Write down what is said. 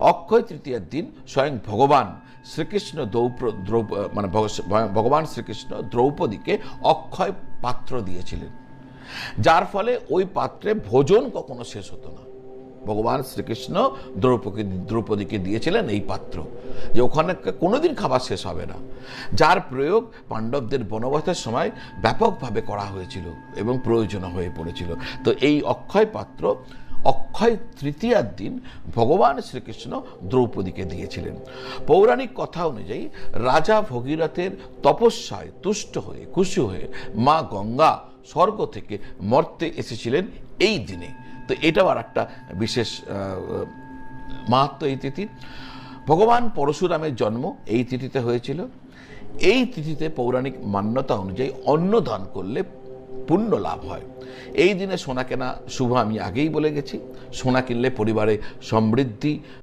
অক্ষয় তৃতীয়ার দিন স্বয়ং ভগবান শ্রীকৃষ্ণ দ্রৌপ দ্রৌপ মানে ভগবান শ্রীকৃষ্ণ দ্রৌপদীকে অক্ষয় পাত্র দিয়েছিলেন। যার ফলে ওই পাত্রে ভোজন কখনো শেষ হতো না। ভগবান শ্রীকৃষ্ণ দ্রৌপদী দ্রৌপদীকে দিয়েছিলেন এই পাত্র যে ওখানে কোনোদিন খাবার শেষ হবে না। যার প্রয়োগ পাণ্ডবদের বনবাসের সময় ব্যাপকভাবে করা হয়েছিল এবং প্রয়োজন হয়ে পড়েছিল। তো এই অক্ষয় পাত্র অক্ষয় তৃতীয়ার দিন ভগবান শ্রীকৃষ্ণ দ্রৌপদীকে দিয়েছিলেন। পৌরাণিক কথা অনুযায়ী রাজা ভগীরথের তপস্যায় তুষ্ট হয়ে, খুশি হয়ে মা গঙ্গা স্বর্গ থেকে মর্তে এসেছিলেন এই দিনে। তো এটাও আর একটা বিশেষ মাহাত্ম এই তিথি। ভগবান পরশুরামের জন্ম এই তিথিতে হয়েছিল। এই তিথিতে পৌরাণিক মান্যতা অনুযায়ী অন্ন দান করলে পুণ্য লাভ হয়। এই দিনে সোনা কেনা শুভ আমি আগেই বলে গেছি। সোনা কিনলে পরিবারে সমৃদ্ধি